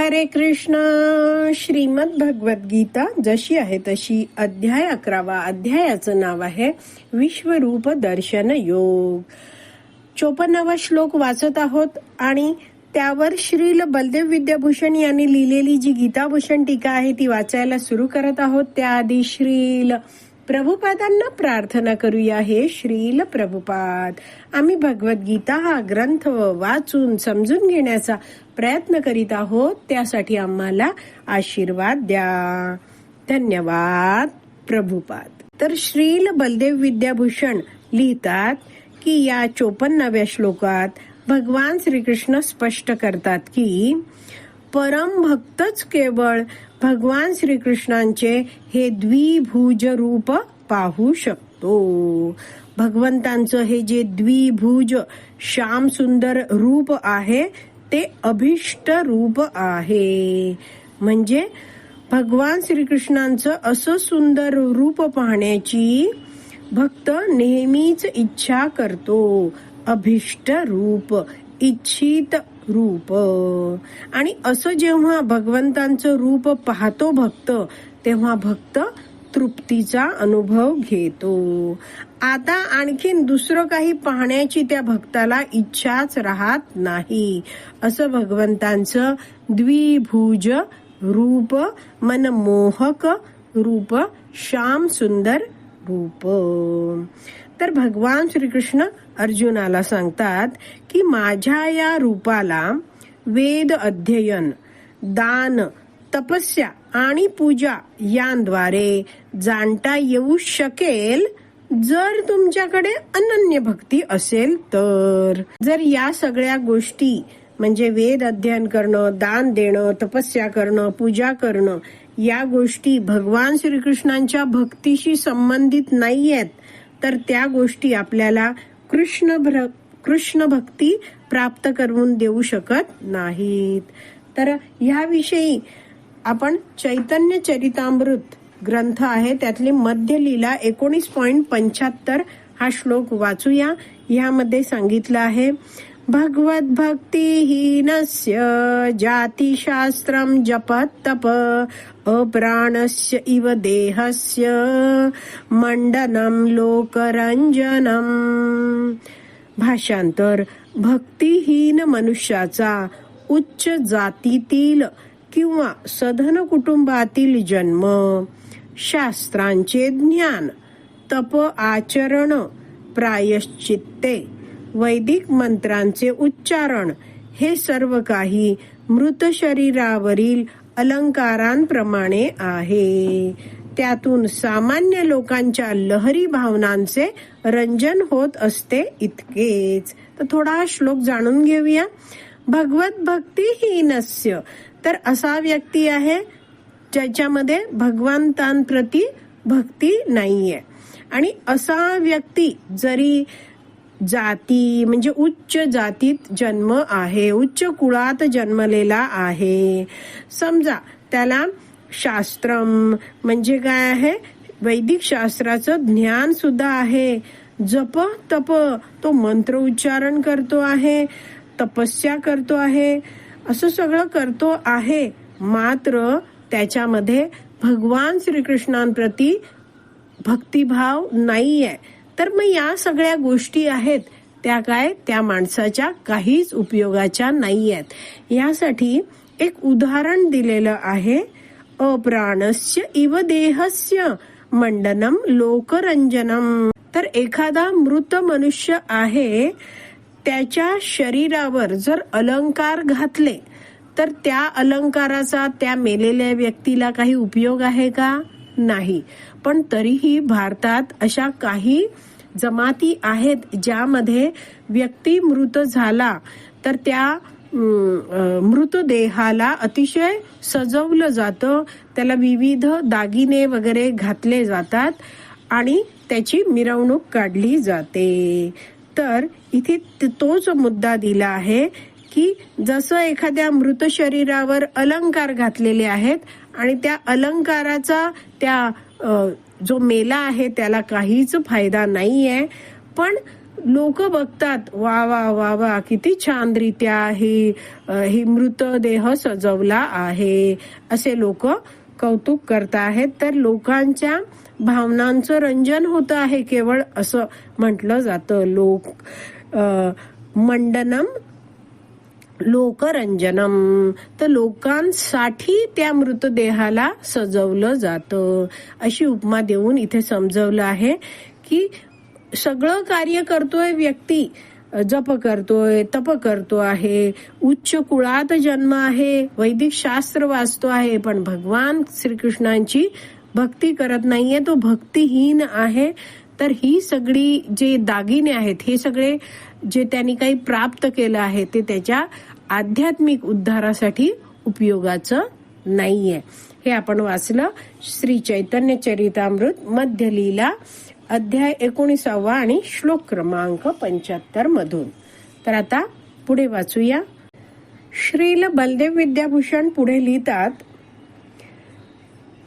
हरे कृष्ण. श्रीमद भगवत गीता जशी आहे तशी अध्याय अकरावा अध्यायाचं नाव आहे विश्वरूप दर्शन योग. चोपन्नावा श्लोक वाचत आहोत आणि त्यावर श्रील बलदेव विद्याभूषण यांनी लिहिलेली जी गीताभूषण टीका आहे ती वाचायला सुरू करत आहोत. त्याआधी श्रील प्रभुपादांना प्रार्थना करूया हे श्रील प्रभुपाद. आम्ही भगवद्गीता हा ग्रंथ वाचून समजून घेण्याचा प्रयत्न करीत आहोत. त्यासाठी आम्हाला आशीर्वाद द्या. धन्यवाद प्रभुपाद. तर श्रील बलदेव विद्याभूषण लिहितात की या चोपन्नाव्या श्लोकात भगवान श्रीकृष्ण स्पष्ट करतात की परम भक्तच केवळ भगवान श्रीकृष्णांचे हे द्विभुज रूप पाहू शकतो. भगवंतांचं हे जे द्विभुज श्याम सुंदर रूप आहे ते अभिष्ट रूप आहे. म्हणजे भगवान श्रीकृष्णांचं असं सुंदर रूप पाहण्याची भक्त नेहमीच इच्छा करतो. अभिष्ट रूप इच्छित रूप. आणि असं जेव्हा भगवंतांचं रूप पाहतो भक्त तेव्हा भक्त तृप्तीचा अनुभव घेतो. आता आणखीन दुसरं काही पाहण्याची त्या भक्ताला इच्छाच राहत नाही. असं भगवंतांचं द्विभुज रूप मनमोहक रूप श्याम सुंदर रूप. तर भगवान श्रीकृष्ण अर्जुनाला सांगतात की माझ्या या रूपाला वेद अध्ययन दान तपस्या आणि पूजा यांद्वारे जाणता येऊ शकेल. जर तुमच्याकडे अनन्य भक्ती असेल तर. जर या सगळ्या गोष्टी म्हणजे वेद अध्ययन करणं दान देणं तपस्या करणं पूजा करणं या गोष्टी भगवान श्रीकृष्णांच्या भक्तीशी संबंधित नाही आहेत तर त्या गोष्टी आपल्याला कृष्ण भ्र- कृष्ण भक्ती प्राप्त करून देऊ शकत नाहीत. तर ह्याविषयी आपण चैतन्य चरितामृत ग्रंथ आहे त्यातली मध्य लीला एकोणीस पॉइंट पंच्याहत्तर हा श्लोक वाचूया. यामध्ये सांगितलं आहे भगवत भक्तिहीनस्य जातिशास्त्रं जपत तप अप्राणस्य इव देहस्य मंडनम लोकरंजनम भाषांतर भक्तिहीन मनुष्याचा उच्च जातीतील किंवा सधन कुटुंबातील जन्म शास्त्रांचे ज्ञान तप आचरण प्रायश्चित्ते वैदिक मंत्रांचे उच्चारण हे सर्व काही मृत शरीरावरील अलंकारांप्रमाणे आहे. त्यातून सामान्य लोकांच्या लहरी भावनांचे रंजन होत असते इतकेच. तर थोडा श्लोक जाणून घेऊया. भगवत भक्ती ही नस्य तर असा व्यक्ती आहे ज्याच्यामध्ये भगवंतांप्रती भक्ती नाहीये. आणि असा व्यक्ती जरी जाती म्हणजे उच्च जातीत जन्म आहे उच्च कुळात जन्मलेला आहे. समजा त्याला शास्त्रम म्हणजे काय आहे? वैदिक शास्त्राचं ज्ञान सुद्धा आहे. जप तप तो मंत्र उच्चारण करतो आहे तपस्या करतो आहे. असं सगळं करतो आहे. मात्र त्याच्यामध्ये भगवान श्रीकृष्णांप्रती भक्तिभाव नाहीये. तर मग या सगळ्या गोष्टी आहेत. त्या काय? त्या माणसाच्या काहीच उपयोगाच्या नाही आहेत यासाठी एक उदाहरण दिलेलं आहे. अप्राणस्य इव देहस्य मंडनम लोकरंजनम. तर एखादा मृत मनुष्य आहे त्याच्या शरीरावर जर अलंकार घातले तर त्या अलंकाराचा त्या मेलेल्या व्यक्तीला काही उपयोग आहे का? नाही. पण तरीही भारतात अशा काही जमाती आहेत ज्यामध्ये व्यक्ती मृत झाला तर त्या मृतदेहाला अतिशय सजवलं जातं. त्याला विविध दागिने वगैरे घातले जातात आणि त्याची मिरवणूक काढली जाते. तर इथे तोच मुद्दा दिला आहे की जसं एखाद्या मृत शरीरावर अलंकार घातलेले आहेत आणि त्या अलंकाराचा त्या जो मेला आहे त्याला काहीच फायदा नाही आहे पण लोक बघतात वा वा वा वा किती छानरित्या ही ही मृतदेह सजवला आहे असे लोक कौतुक करत आहेत. तर लोकांच्या भावनांचं रंजन होतं आहे केवळ असं म्हटलं जातं. लोक मंडनम लोकरंजनम. तर लोकांसाठी त्या मृतदेहाला सजवलं जातं. अशी उपमा देऊन इथे समजवलं आहे की सगळं कार्य करतोय व्यक्ती. जप करतोय तप करतो आहे. उच्च कुळात जन्म आहे. वैदिक शास्त्र वाचतो आहे. पण भगवान श्रीकृष्णांची भक्ती करत नाहीये तो भक्तिहीन आहे. तर ही सगळी जे दागिने आहेत हे सगळे जे त्यांनी काही प्राप्त केलं आहे ते त्याच्या आध्यात्मिक उद्धारासाठी उपयोगाचं नाहीये. हे आपण वाचलं श्री चैतन्य चरितामृत मध्य लीला अध्याय एकोणीसावा आणि श्लोक क्रमांक पंच्याहत्तर मधून. तर आता पुढे वाचूया. श्रील बलदेव विद्याभूषण पुढे लिहितात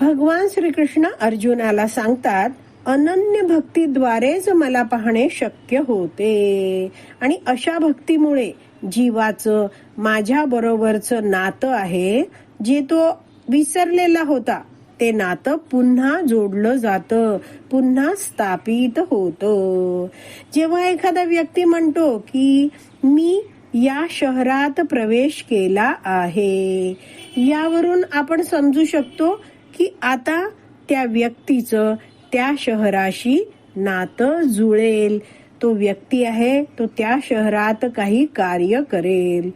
भगवान श्रीकृष्ण अर्जुनाला सांगतात अनन्य भक्तीद्वारेच मला पाहणे शक्य होते. आणि अशा भक्तीमुळे जीवाचं माझ्या बरोबरचं नातं आहे जे तो विसरलेला होता ते नातं पुन्हा जोडलं जातं पुन्हा स्थापित होतं. जेव्हा एखादा व्यक्ती म्हणतो की मी या शहरात प्रवेश केला आहे. यावरून आपण समजू शकतो की आता त्या व्यक्तीचं त्या शहराशी नातं जुळेल. तो व्यक्ती आहे तो त्या शहरात काही कार्य करेल.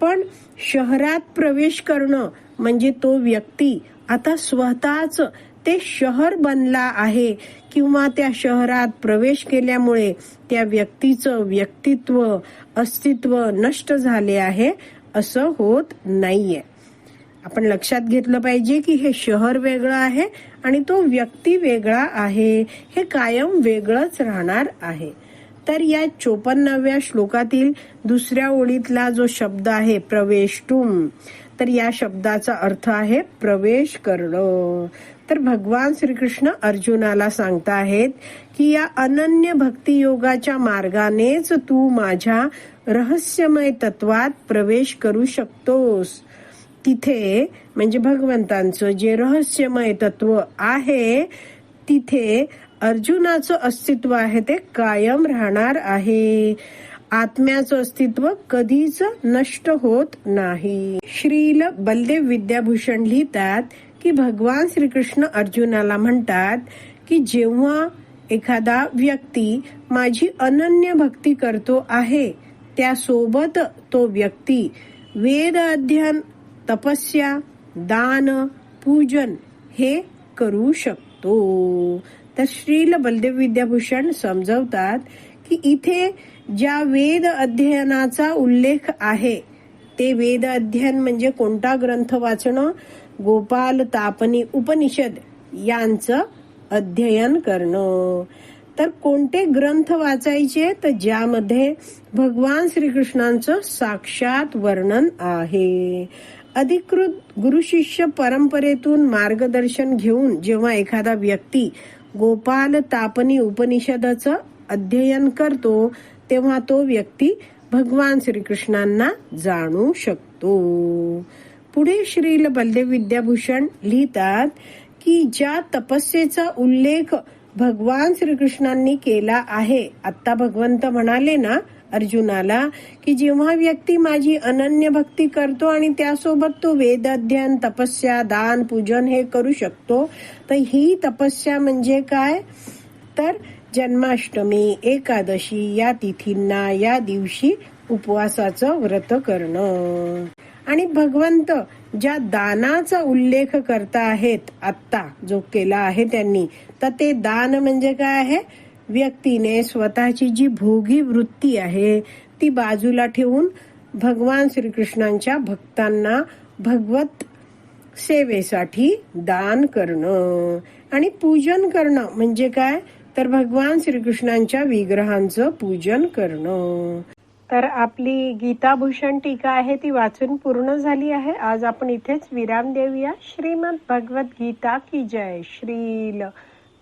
पण शहरात प्रवेश करणं म्हणजे तो व्यक्ती आता स्वतःच ते शहर बनला आहे किंवा त्या शहरात प्रवेश केल्यामुळे त्या व्यक्तीचं व्यक्तित्व अस्तित्व नष्ट झाले आहे असं होत नाहीये. आपण लक्षात घेतलं पाहिजे की हे शहर वेगळं आहे आणि तो व्यक्ती वेगळा आहे. हे कायम वेगळंच राहणार आहे. तर या चोपन्नाव्या श्लोकातील दुसऱ्या ओळीतला जो शब्द आहे प्रवेशटुम तर या शब्दाचा अर्थ आहे प्रवेश करणं. तर भगवान श्रीकृष्ण अर्जुनाला सांगताहेत की या अनन्य भक्ती योगाच्या मार्गानेच तू माझ्या रहस्यमय तत्वात प्रवेश करू शकतोस. तिथे म्हणजे भगवंतांचं जे रहस्यमय तत्व आहे तिथे अर्जुनाचं अस्तित्व आहे ते कायम राहणार आहे. आत्म्याचं अस्तित्व कधीच नष्ट होत नाही. श्रील बलदेव विद्याभूषण लिहितात की भगवान श्रीकृष्ण अर्जुनाला म्हणतात की जेव्हा एखादा व्यक्ती माझी अनन्य भक्ती करतो आहे त्यासोबत तो व्यक्ती वेद अध्ययन तपस्या दान पूजन हे करू शकतो. तर श्रील बलदेव विद्याभूषण समजवतात की इथे ज्या वेद अध्ययनाचा उल्लेख आहे ते वेद अध्ययन म्हणजे कोणता ग्रंथ वाचणं? गोपाल तापनी उपनिषद यांचं अध्ययन करणं. तर कोणते ग्रंथ वाचायचे? तर ज्यामध्ये भगवान श्रीकृष्णांचं साक्षात वर्णन आहे. अधिकृत गुरु शिष्य परंपरेतून मार्गदर्शन घेऊन जेव्हा एखादा व्यक्ती गोपाल तापनी उपनिषदाचं अध्ययन करतो तेव्हा तो व्यक्ती भगवान श्रीकृष्णांना जाणू शकतो. पुढे श्रील बलदेव विद्याभूषण लिहितात की ज्या तपस्येचा उल्लेख भगवान श्रीकृष्णांनी केला आहे आता भगवंत म्हणाले ना अर्जुनाला की जेव्हा व्यक्ती माझी अनन्य भक्ती करतो आणि त्यासोबत तो वेद अध्ययन तपस्या दान पूजन हे करू शकतो तर ही तपस्या म्हणजे काय? तर जन्माष्टमी एकादशी या तिथींना या दिवशी उपवासाचं व्रत करणं. आणि भगवंत ज्या दानाचा उल्लेख करता आहेत आत्ता जो केला आहे त्यांनी तर ते दान म्हणजे काय आहे? व्यक्तीने स्वतःची जी भोगी वृत्ती आहे ती बाजूला ठेवून भगवान श्रीकृष्णांच्या भक्तांना भगवत सेवेसाठी दान करणं आणि पूजन करणं. म्हणजे काय? तर भगवान श्रीकृष्णांच्या विग्रहांचं पूजन करणं. तर आपली गीताभूषण टीका आहे ती वाचून पूर्ण झाली आहे. आज आपण इथेच विराम देऊया. श्रीमद भगवत गीता की जय श्रील.